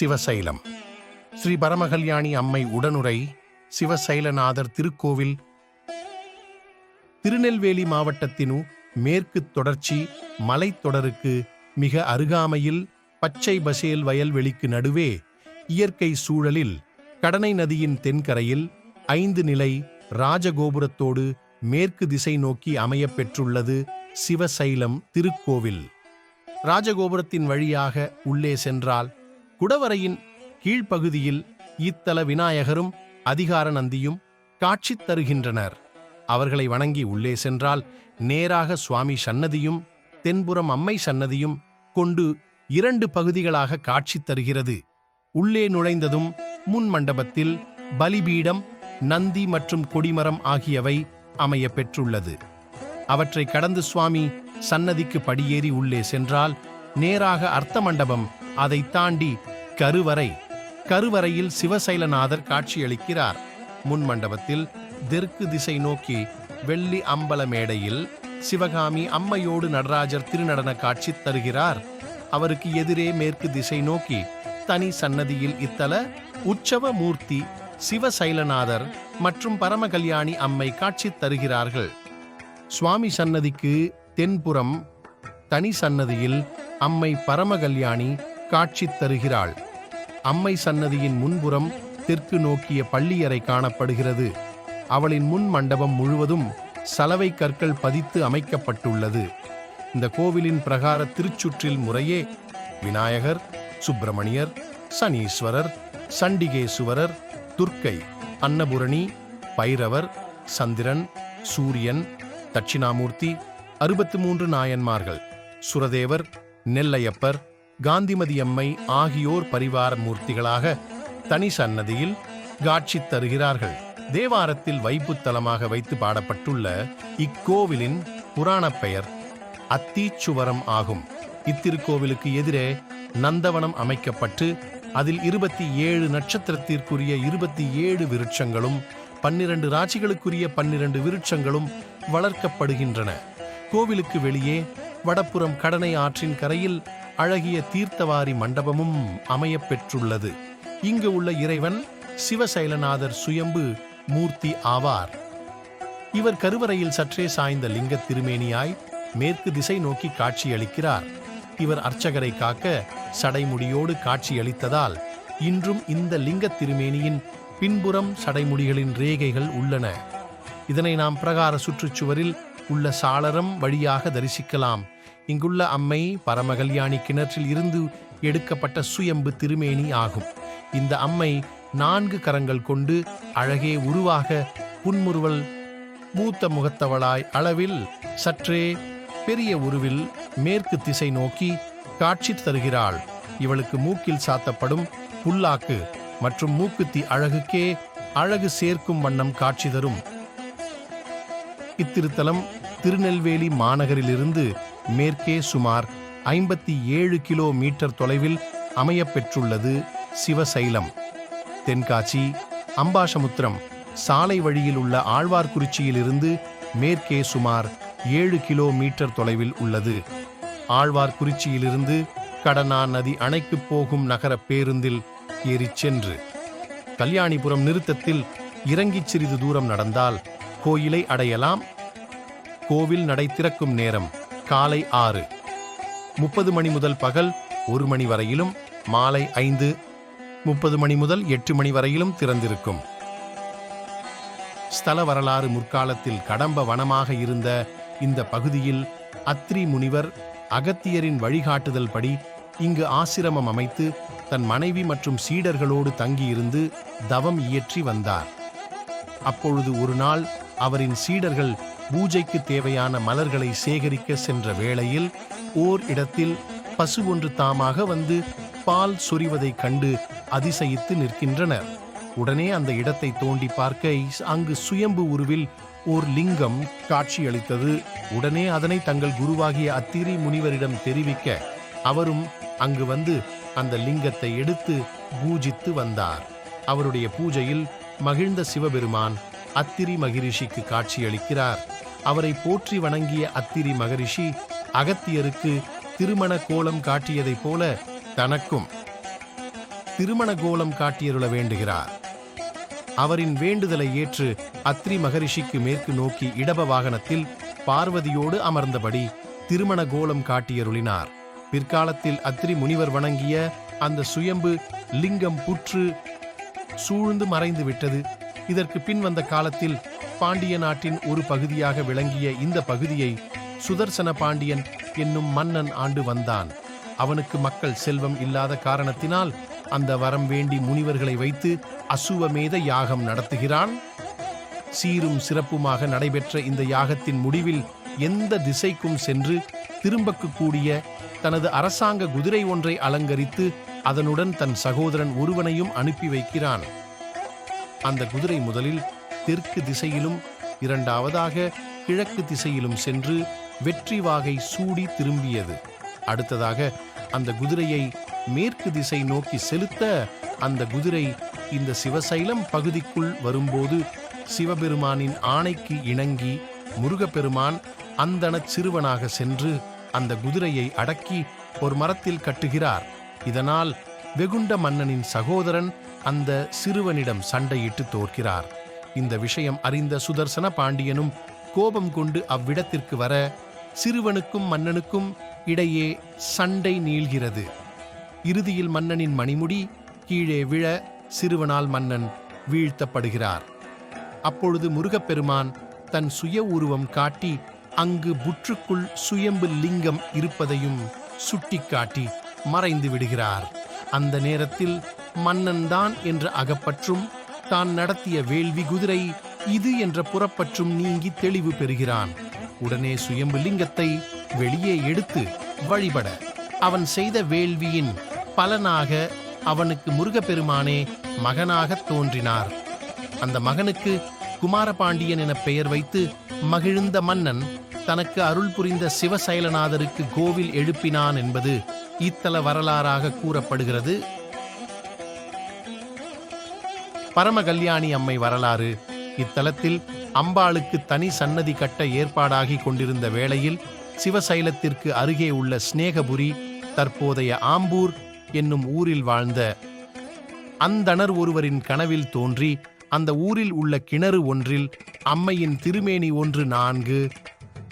சிவசைலம். ஸ்ரீ பரமகல்யாணி அம்மை உடனுரை சிவசைலநாதர் திருக்கோவில் திருநெல்வேலி மாவட்டத்தினு மேற்கு தொடர்ச்சி மலைத்தொடருக்கு மிக அருகாமையில் பச்சை பசேல் வயல்வெளிக்கு நடுவே இயற்கை சூழலில் கடனை நதியின் தென்கரையில் ஐந்து நிலை ராஜகோபுரத்தோடு மேற்கு திசை நோக்கி அமையப் பெற்றுள்ளது சிவசைலம் திருக்கோவில். ராஜகோபுரத்தின் வழியாக உள்ளே சென்றால் குடவரையின் கீழ்ப்பகுதியில் இத்தல விநாயகரும் அதிகார நந்தியும் காட்சி தருகின்றனர். அவர்களை வணங்கி உள்ளே சென்றால் நேராக சுவாமி சன்னதியும் தென்புறம் அம்மை சன்னதியும் கொண்டு இரண்டு பகுதிகளாக காட்சி தருகிறது. உள்ளே நுழைந்ததும் முன் மண்டபத்தில் பலிபீடம் நந்தி மற்றும் கொடிமரம் ஆகியவை அமைய பெற்றுள்ளது. அவற்றை கடந்து சுவாமி சன்னதிக்கு படியேறி உள்ளே சென்றால் நேராக அர்த்த மண்டபம் அதை தாண்டி கருவறை. கருவறையில் சிவசைலநாதர் காட்சியளிக்கிறார். முன் மண்டபத்தில் தெற்கு திசை நோக்கி வெள்ளி அம்பல மேடையில் சிவகாமி அம்மையோடு நடராஜர் திருநடன காட்சி தருகிறார். அவருக்கு எதிரே மேற்கு திசை நோக்கி தனி சன்னதியில் இத்தல உற்சவ மூர்த்தி சிவசைலநாதர் மற்றும் பரமகல்யாணி அம்மை காட்சி தருகிறார்கள். சுவாமி சன்னதிக்கு தென்புறம் தனி சன்னதியில் அம்மை பரமகல்யாணி காட்சி தருகிறாள். அம்மை சன்னதியின் முன்புறம் தெற்கு நோக்கிய பள்ளியறை காணப்படுகிறது. அவளின் முன் மண்டபம் முழுவதும் சலவை கற்கள் பதித்து அமைக்கப்பட்டுள்ளது. இந்த கோவிலின் பிரகார திருச்சுற்றில் முறையே விநாயகர் சுப்பிரமணியர் சனீஸ்வரர் சண்டிகேசுவரர் துர்க்கை அன்னபூரணி பைரவர் சந்திரன் சூரியன் தட்சிணாமூர்த்தி அறுபத்து மூன்று நாயன்மார்கள் சுரதேவர் நெல்லையப்பர் காந்திமதி அம்மை ஆகியோர் பரிவார மூர்த்திகளாக தனி சன்னதியில் காட்சி தருகிறார்கள். தேவாரத்தில் வைப்புத்தலமாக வைத்து பாடப்பட்டுள்ள இக்கோவிலின் புராணப் பெயர் அத்தீச்சுவரம் ஆகும். இத்திருக்கோவிலுக்கு எதிரே நந்தவனம் அமைக்கப்பட்டு அதில் இருபத்தி ஏழு நட்சத்திரத்திற்குரிய இருபத்தி ஏழு விருட்சங்களும் பன்னிரண்டு ராசிகளுக்குரிய பன்னிரண்டு விருட்சங்களும் வளர்க்கப்படுகின்றன. கோவிலுக்கு வெளியே வடப்புறம் கடனை ஆற்றின் கரையில் அழகிய தீர்த்தவாரி மண்டபமும் அமையப் பெற்றுள்ளது. இங்கு உள்ள இறைவன் சிவசைலநாதர் சுயம்பு மூர்த்தி ஆவார். இவர் கருவறையில் சற்றே சாய்ந்த லிங்க திருமேனியாய் மேற்கு திசை நோக்கி காட்சியளிக்கிறார். இவர் அர்ச்சகரை காக்க சடைமுடியோடு காட்சியளித்ததால் இன்றும் இந்த லிங்க திருமேனியின் பின்புறம் சடைமுடிகளின் ரேகைகள் உள்ளன. இதனை நாம் பிரகார சுற்றுச்சுவரில் உள்ள சாளரம் வழியாக தரிசிக்கலாம். இங்குள்ள அம்மை பரமகல்யாணி கிணற்றில் இருந்து எடுக்கப்பட்ட சுயம்பு திருமேனி ஆகும். இந்த அம்மை நான்கு கரங்கள் கொண்டு அழகே உருவாக புன்முறுவல் மூத்த முகத்தவளாய் அளவில் சற்றே பெரிய உருவில் மேற்கு திசை நோக்கி காட்சி தருகிறாள். இவளுக்கு மூக்கில் சாத்தப்படும் புல்லாக்கு மற்றும் மூக்குத்தி அழகுக்கே அழகு சேர்க்கும் வண்ணம் காட்சி தரும். இத்திருத்தலம் திருநெல்வேலி மாநகரிலிருந்து மேற்கே சுமார் ஐம்பத்தி ஏழு கிலோமீட்டர் தொலைவில் அமையப் பெற்றுள்ளது சிவசைலம். தென்காசி அம்பாசமுத்திரம் சாலை வழியில் உள்ள ஆழ்வார்குறிச்சியிலிருந்து மேற்கே சுமார் ஏழு கிலோமீட்டர் தொலைவில் உள்ளது. ஆழ்வார்குறிச்சியிலிருந்து கடனா நதி அணைக்கு போகும் நகர பேருந்தில் ஏறிச் சென்று. கல்யாணிபுரம் நிறுத்தத்தில் இறங்கிச் சிறிது தூரம் நடந்தால் கோயிலை அடையலாம் கோவில் நடை திறக்கும் நேரம் காலை ஆறு. முப்பது மணி முதல் பகல் ஒரு மணி வரையிலும் மாலை ஐந்து. முப்பது மணி முதல் எட்டு மணி வரையிலும் திறந்திருக்கும். ஸ்தல வரலாறு முற்காலத்தில் கடம்ப வனமாக இருந்த இந்த பகுதியில் அத்ரி முனிவர் அகத்தியரின் வழிகாட்டுதல் படி இங்கு ஆசிரமம் அமைத்து தன் மனைவி மற்றும் சீடர்களோடு தங்கியிருந்து தவம் இயற்றி வந்தார். அப்பொழுது ஒரு நாள் அவரின் சீடர்கள் பூஜைக்கு தேவையான மலர்களை சேகரிக்க சென்ற வேளையில் ஓர் இடத்தில் பசு ஒன்று தாமாக வந்து பால் சொரிவதைக் கண்டு அதிசயித்து நிற்கின்றனர். உடனே அந்த இடத்தை தோண்டி பார்க்க அங்கு சுயம்பு உருவில் ஓர் லிங்கம் காட்சியளித்தது. உடனே அதனை தங்கள் குருவாகிய அத்திரி முனிவரிடம் தெரிவிக்க அவரும் அங்கு வந்து அந்த லிங்கத்தை எடுத்து பூஜித்து வந்தார். அவருடைய பூஜையில் மகிழ்ந்த சிவபெருமான் அத்திரி மகிரிஷிக்கு காட்சியளிக்கிறார். அவரை போற்றி வணங்கிய அத்திரி மகரிஷி அகத்தியருக்கு திருமண கோலம் காட்டியதைப் போல தனக்கும் திருமண கோலம் காட்டியருள வேண்டுகிறார். அவரின் வேண்டுதலை ஏற்று அத்ரி மகரிஷிக்கு மேற்கு நோக்கி இடப வாகனத்தில் பார்வதியோடு அமர்ந்தபடி திருமண கோலம் காட்டியருளினார். பிற்காலத்தில் அத்ரி முனிவர் வணங்கிய அந்த சுயம்பு லிங்கம் புற்று சூழ்ந்து மறைந்து விட்டது இதற்கு பின் வந்த காலத்தில் பாண்டிய நாட்டின் ஒரு பகுதியாக விளங்கிய இந்த பகுதியை சுதர்சன பாண்டியன் என்னும் மன்னன் ஆண்டு வந்தான். அவனுக்கு மக்கள் செல்வம் இல்லாத காரணத்தினால் அந்த வரம் வேண்டி முனிவர்களை வைத்து அசுவமேத யாகம் நடத்துகிறான். சீரும் சிறப்புமாக நடைபெற்ற இந்த யாகத்தின் முடிவில் எந்த திசைக்கும் சென்று திரும்பக்கு கூடிய தனது அரசாங்க குதிரை ஒன்றை அலங்கரித்து அதனுடன் தன் சகோதரன் ஒருவனையும் அனுப்பி வைக்கிறான். அந்த குதிரை முதலில் தெற்கு திசையிலும் இரண்டாவதாக கிழக்கு திசையிலும் சென்று வெற்றி வாகை சூடி திரும்பியது. அடுத்ததாக அந்த குதிரையை மேற்கு திசை நோக்கி செலுத்த அந்த குதிரை இந்த சிவசைலம் பகுதிக்குள் வரும்போது சிவபெருமானின் ஆணைக்கு இணங்கி முருகப்பெருமான் அந்தணச் சிறுவனாக சென்று அந்த குதிரையை அடக்கி ஒரு மரத்தில் கட்டுகிறார். இதனால் வெகுண்ட மன்னனின் சகோதரன் அந்த சிறுவனிடம் சண்டையிட்டு தோற்கிறார். இந்த விஷயம் அறிந்த சுதர்சன பாண்டியனும் கோபம் கொண்டு அவ்விடத்திற்கு வர சிறுவனுக்கும் மன்னனுக்கும் இடையே சண்டை நீள்கிறது. இறுதியில் மன்னனின் மணிமுடி கீழே விழ சிறுவனால் மன்னன் வீழ்த்தப்படுகிறார். அப்பொழுது முருகப்பெருமான் தன் சுய உருவம் காட்டி அங்கு புற்றுக்குள் சுயம்பு லிங்கம் இருப்பதையும் சுட்டிக்காட்டி மறைந்து விடுகிறார். அந்த நேரத்தில் மன்னன்தான் என்ற அகப்பற்றும் தான் நடத்திய வேள்வி குதிரை இது என்ற புறப்பற்றும் நீங்கி தெளிவு பெறுகிறான். உடனே சுயம்பு லிங்கத்தை வெளியே எடுத்து வழிபட. அவன் செய்த வேள்வியின் பலனாக அவனுக்கு முருகப்பெருமானே மகனாகத் தோன்றினார். அந்த மகனுக்கு குமாரபாண்டியன் என பெயர் வைத்து மகிழ்ந்த மன்னன் தனக்கு அருள் புரிந்த சிவசைலநாதருக்கு கோவில் எழுப்பினான் என்பது இத்தல வரலாறாக கூறப்படுகிறது. பரமகல்யாணி அம்மை வரலாறு. இத்தலத்தில் அம்பாளுக்கு தனி சன்னதி கட்ட ஏற்பாடாகி கொண்டிருந்த வேளையில் சிவசைலத்திற்கு அருகே உள்ள ஸ்நேகபுரி தற்போதைய ஆம்பூர் என்னும் ஊரில் வாழ்ந்த அந்தணர் ஒருவரின் கனவில் தோன்றி அந்த ஊரில் உள்ள கிணறு ஒன்றில் அம்மையின் திருமேனி ஒன்று நான்கு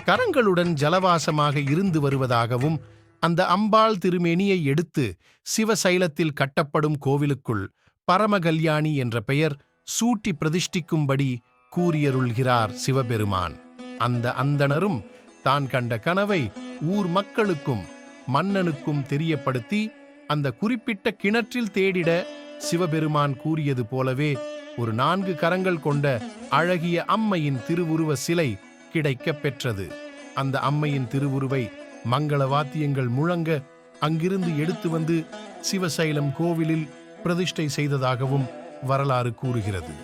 கரங்களுடன் ஜலவாசமாக இருந்து வருவதாகவும் அந்த அம்பாள் திருமேனியை எடுத்து சிவசைலத்தில் கட்டப்படும் கோவிலுக்குள் பரமகல்யாணி என்ற பெயர் சூட்டி பிரதிஷ்டிக்கும்படி கூறியருள்கிறார் சிவபெருமான். அந்த அந்தணரும் தான் கண்ட கனவை ஊர் மக்களுக்கும் மன்னனுக்கும் தெரியப்படுத்தி அந்த குறிப்பிட்ட கிணற்றில் தேடிட சிவபெருமான் கூறியது போலவே ஒரு நான்கு கரங்கள் கொண்ட அழகிய அம்மையின் திருவுருவ சிலை கிடைக்கப் பெற்றது. அந்த அம்மையின் திருவுருவை மங்கள வாத்தியங்கள் முழங்க அங்கிருந்து எடுத்து வந்து சிவசைலம் கோவிலில் பிரதிஷ்டை செய்ததாகவும் வரலாறு கூறுகிறது.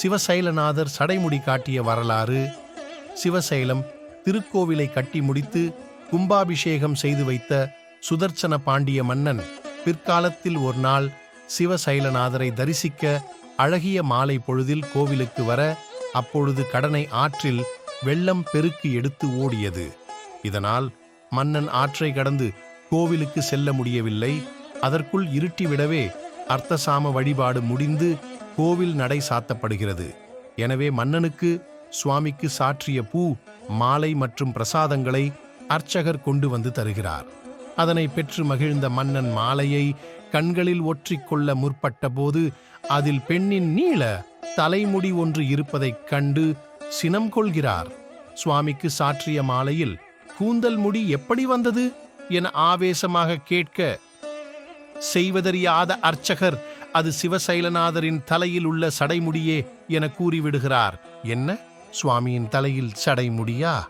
சிவசைலநாதர் சடைமுடி காட்டிய வரலாறு சிவசைலம் திருக்கோவிலை கட்டி முடித்து கும்பாபிஷேகம் செய்து வைத்த சுதர்சன பாண்டிய மன்னன் பிற்காலத்தில் ஒரு நாள் சிவசைலநாதரை தரிசிக்க அழகிய மாலை பொழுதில் கோவிலுக்கு வர அப்பொழுது கடனை ஆற்றில் வெள்ளம் பெருக்கு எடுத்து ஓடியது. இதனால் மன்னன் ஆற்றை கடந்து கோவிலுக்கு செல்ல முடியவில்லை. அதற்குள் இருட்டிவிடவே அர்த்தசாம வழிபாடு முடிந்து கோவில் நடை சாத்தப்படுகிறது. எனவே மன்னனுக்கு சுவாமிக்கு சாற்றிய பூ மாலை மற்றும் பிரசாதங்களை அர்ச்சகர் கொண்டு வந்து தருகிறார். அதனை பெற்று மகிழ்ந்த மன்னன் மாலையை கண்களில் ஒற்றிக்கொள்ள முற்பட்ட போது அதில் பெண்ணின் நீள தலைமுடி ஒன்று இருப்பதைக் கண்டு சினம் கொள்கிறார். சுவாமிக்கு சாற்றிய மாலையில் கூந்தல் முடி எப்படி வந்தது? என ஆவேசமாக கேட்க செய்வதறியாத அர்ச்சகர் அது சிவசைலநாதரின் தலையில் உள்ள சடைமுடியே என கூறிவிடுகிறார். என்ன? சுவாமியின் தலையில் சடைமுடியா?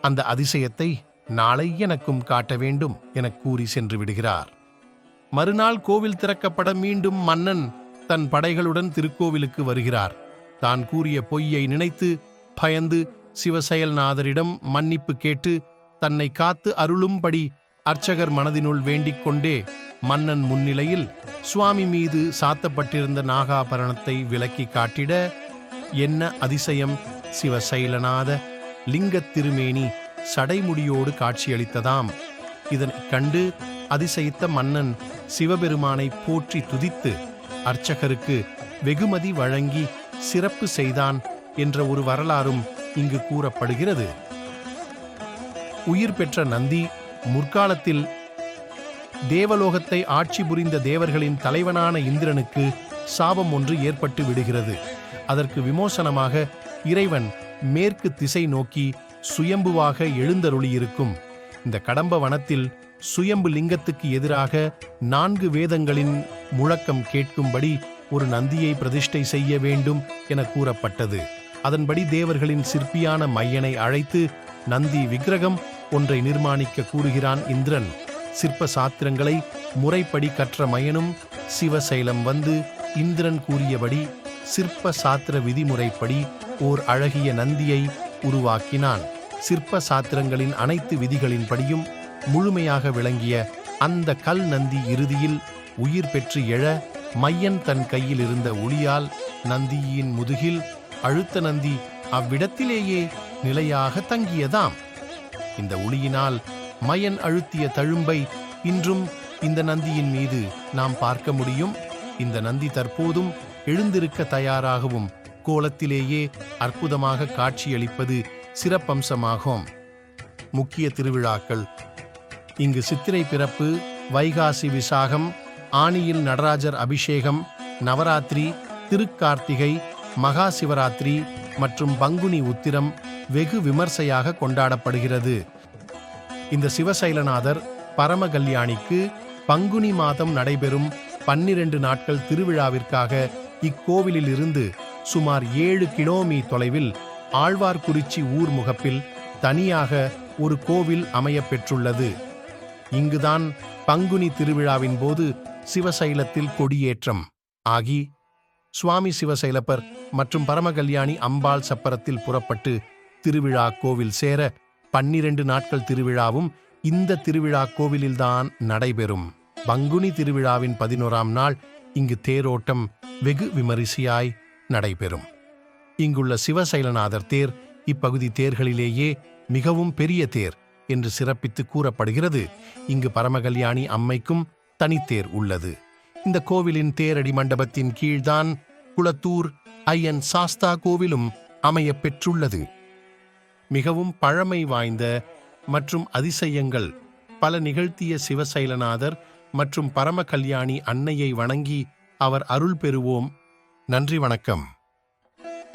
அந்த அதிசயத்தை நாளை எனக்கும் காட்ட வேண்டும் என கூறி சென்று விடுகிறார். மறுநாள் கோவில் திறக்கப்பட மீண்டும் மன்னன் தன் படைகளுடன் திருக்கோவிலுக்கு வருகிறார். தான் கூறிய பொய்யை நினைத்து பயந்து சிவசயல்நாதரிடம் மன்னிப்பு கேட்டு தன்னை காத்து அருளும்படி அர்ச்சகர் மனதினுள் வேண்டிக் கொண்டே மன்னன் முன்னிலையில் சுவாமி மீது சாத்தப்பட்டிருந்த நாகாபரணத்தை விலக்கி காட்டிட என்ன அதிசயம் சிவசைலநாத! லிங்கத் திருமேனி சடைமுடியோடு காட்சியளித்ததாம். இதனைக் கண்டு அதிசயித்த மன்னன் சிவபெருமானை போற்றி துதித்து அர்ச்சகருக்கு வெகுமதி வழங்கி சிறப்பு செய்தான் என்ற ஒரு வரலாறும் இங்கு கூறப்படுகிறது. உயிர் பெற்ற நந்தி முற்காலத்தில் தேவலோகத்தை ஆட்சி புரிந்த தேவர்களின் தலைவனான இந்திரனுக்கு சாபம் ஒன்று ஏற்பட்டு விடுகிறது. அதற்கு விமோசனமாக இறைவன் மேற்கு திசை நோக்கி சுயம்புவாக எழுந்தருளியிருக்கும். இந்த கடம்ப வனத்தில் சுயம்பு லிங்கத்துக்கு எதிராக நான்கு வேதங்களின் முழக்கம் கேட்கும்படி ஒரு நந்தியை பிரதிஷ்டை செய்ய வேண்டும் என கூறப்பட்டது. அதன்படி தேவர்களின் சிற்பியான மையனை அழைத்து நந்தி விக்கிரகம் ஒன்றை நிர்மாணிக்க கூறுகிறான் இந்திரன். சிற்ப சாத்திரங்களை முறைப்படி கற்ற மயனும் சிவசைலம் வந்து இந்திரன் கூறியபடி சிற்ப சாத்திர விதிமுறைப்படி ஓர் அழகிய நந்தியை உருவாக்கினான். சிற்ப சாத்திரங்களின் அனைத்து விதிகளின்படியும் முழுமையாக விளங்கிய அந்த கல் நந்தி இறுதியில் உயிர் பெற்று எழ மையன் தன் கையில் இருந்த ஒளியால் நந்தியின் முதுகில் அழுத்த நந்தி அவ்விடத்திலேயே நிலையாக தங்கியதாம். இந்த ஒளியினால் மயன் அழுத்திய தழும்பை இன்றும் இந்த நந்தியின் மீது நாம் பார்க்க முடியும். இந்த நந்தி தற்போதும் எழுந்திருக்க தயாராகவும் கோலத்திலேயே அற்புதமாக காட்சியளிப்பது சிறப்பம்சமாகும். முக்கிய திருவிழாக்கள். இங்கு சித்திரை பிறப்பு வைகாசி விசாகம் ஆணியில் நடராஜர் அபிஷேகம் நவராத்திரி திருக்கார்த்திகை மகா சிவராத்திரி மற்றும் பங்குனி உத்திரம் வெகு விமர்சையாக கொண்டாடப்படுகிறது. இந்த சிவசைலநாதர் பரமகல்யாணிக்கு பங்குனி மாதம் நடைபெறும் பன்னிரண்டு நாட்கள் திருவிழாவிற்காக இக்கோவிலில் இருந்து சுமார் ஏழு கிலோமீ தொலைவில் ஆழ்வார்குறிச்சி ஊர் முகப்பில் தனியாக ஒரு கோவில் அமைய பெற்றுள்ளது. இங்குதான் பங்குனி திருவிழாவின் போது சிவசைலத்தில் கொடியேற்றம். ஆகி சுவாமி சிவசைலப்பர் மற்றும் பரமகல்யாணி அம்பாள் சப்பரத்தில் புறப்பட்டு திருவிழா கோவில் சேர பன்னிரண்டு நாட்கள் திருவிழாவும் இந்த திருவிழா கோவிலில்தான் நடைபெறும். பங்குனி திருவிழாவின் பதினோராம் நாள் இங்கு தேரோட்டம் வெகு விமரிசையாய் நடைபெறும். இங்குள்ள சிவசைலநாதர் தேர் இப்பகுதி தேர்களிலேயே மிகவும் பெரிய தேர் என்று சிறப்பித்து கூறப்படுகிறது. இங்கு பரமகல்யாணி அம்மைக்கும் தனித்தேர் உள்ளது. இந்த கோவிலின் தேரடி மண்டபத்தின் கீழ்தான் குளத்தூர் ஐயன் சாஸ்தா கோவிலும் அமையப் பெற்றுள்ளது. மிகவும் பழமை வாய்ந்த மற்றும் அதிசயங்கள் பல நிகழ்த்திய சிவசைலநாதர் மற்றும் பரமகல்யாணி அன்னையை வணங்கி அவர் அருள் பெறுவோம். நன்றி வணக்கம்.